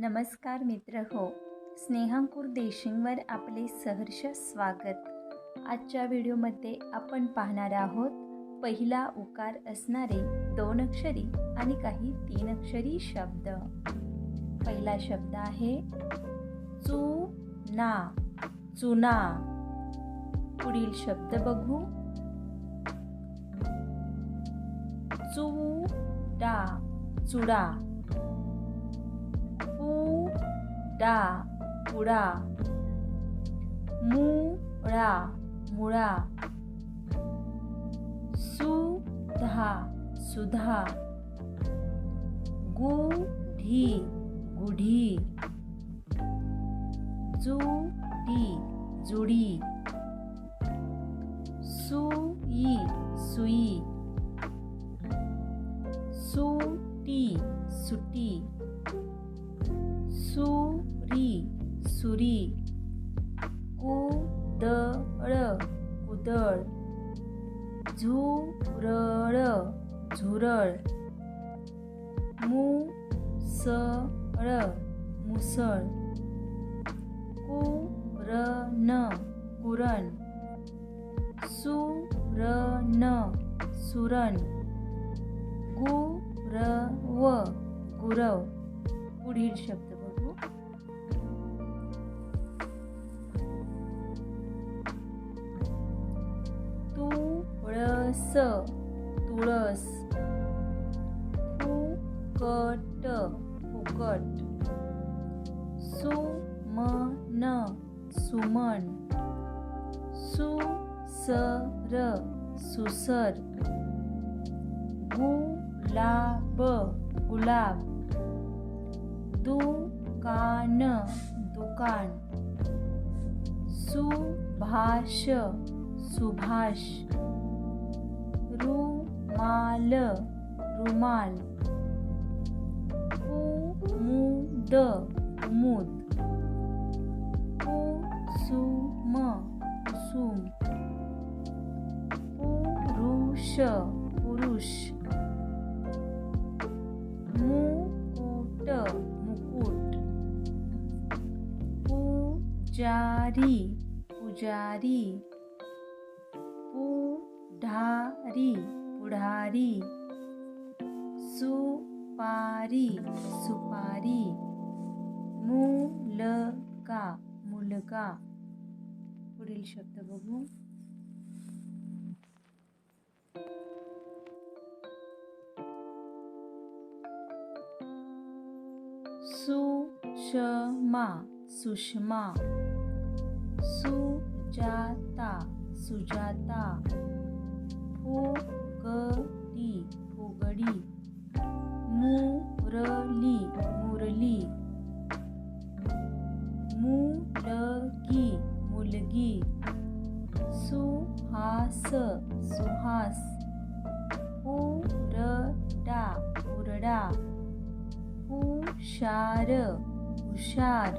नमस्कार मित्र हो. स्नेहांकुर देशिंगवर आपले सहर्ष स्वागत. आजच्या व्हिडिओमध्ये आपण पाहणार आहोत पहिला उकार असणारे दोन अक्षरी आणि काही तीन अक्षरी शब्द. पहिला शब्द आहे चुना चुना पुढील शब्द बघू. चुडा चुडा. पुडा पुडा मुळा मुळा सुधा सुधा गुढी गुढी जुडी जुडी सुई सुई सुटी सुटी सुरी. कुदळ कुदळ. झुरळ झुरळ. मुसळ मुसळ. कुरण कुरण सुरण सुरण गुरव गुरव. पुढील शब्द. तुळस तुळस. फुकट फुकट. सुमन सुमन. सुसर सुसर. गुलाब गुलाब. दुकान दुकान. सुभाष सुभाष. रुमाल रुमाल. कुमुद कुमुद. कुसुम कुसुम. पुरुष पुरुष. मुकुट मुकुट. पुजारी पुजारी. पुढारी पुढारी। सुपारी सुपारी। मुलगा मुलगा। पुढील शब्द बघू. सुषमा सुषमा। सुजाता सुजाता। फुगडी फुगडी. मुरली मुरली. मुलगी मुलगी. सुहास सुहास. उरडा उरडा. हुशार हुशार.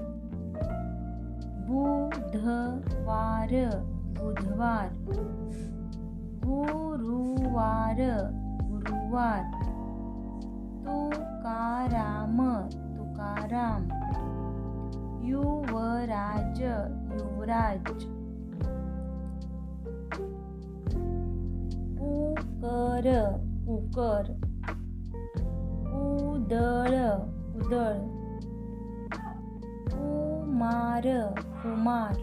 बुधवार बुधवार. गुरुवार गुरुवार. तुकाराम तुकाराम. युवराज युवराज. कुकर कुकर उदळ उदळ. कुमार कुमार.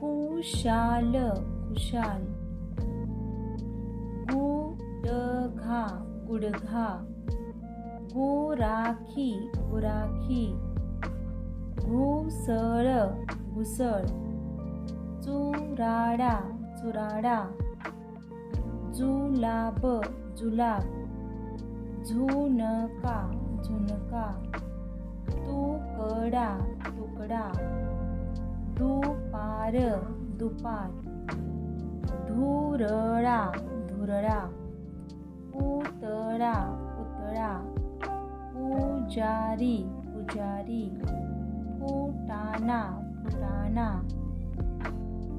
कुशाल कुशाल. गुडघा गुडघा गुराखी गुराखी. घुसळ घुसळ. चुराडा चुराडा. जुलाब जुलाब. झुणका झुणका तुकडा तुकडा. दुपार दुपार. धुरळा धुरळा. पुतळा पुतळा पुजारी पुजारी। फुटाणा फुटाणा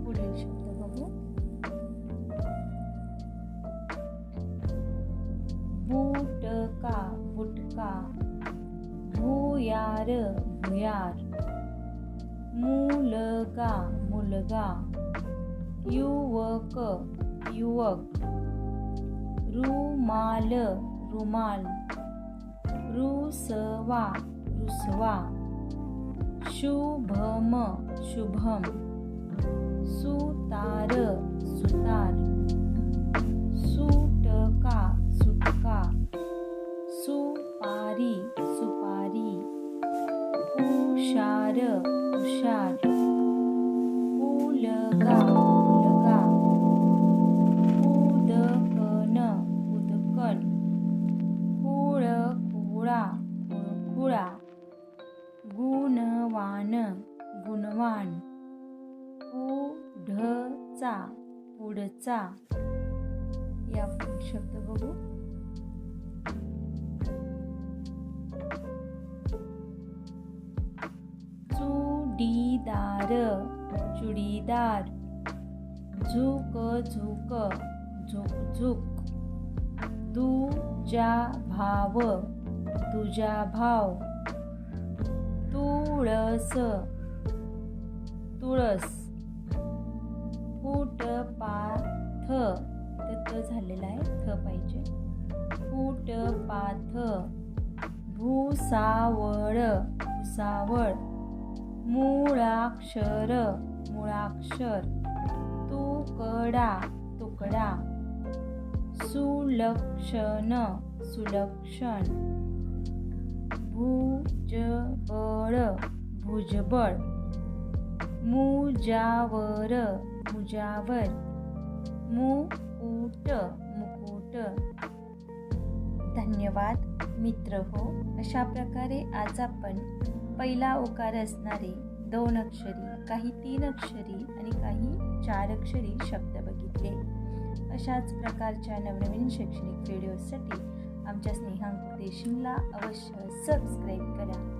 पुढील शब्द बघू. बुटका बुटका। भुयार भुयार। मुलगा मुलगा। युवक युवक। रुमाल रुमाल. रुसवा रुसवा. शुभम शुभम. सुतार सुतार. सुटका सुटका. सुपारी सुपारी. हुशार हुशार उलगा खुळखुळा खुळखुळा गुणवान गुणवान. पुढचा पुढचा. या शब्द बघू. चुडीदार चुडीदार. झुक झुक झुक झुक. दुजा भाव तुझा भाव तुळस. तुळस. फुटपाथ. थ झालेला आहे थ पाहिजे. फुटपाथ. भुसावळ. भुसावळ. मुळाक्षर. मुळाक्षर. तुकडा. तुकडा. सुलक्षण. सुलक्षण. भुजबळ भुजबळ. मुजावर मुजावर. मुकुट मुकुट. धन्यवाद मित्र हो. अशा प्रकारे आज आपण पहिला ओकार असणारे दोन अक्षरी काही तीन अक्षरी आणि काही चार अक्षरी शब्द बघितले. अशाच प्रकारच्या नवनवीन शैक्षणिक व्हिडिओसाठी आमच्या स्नेहांक देशिंगला अवश्य सबस्क्राईब करा.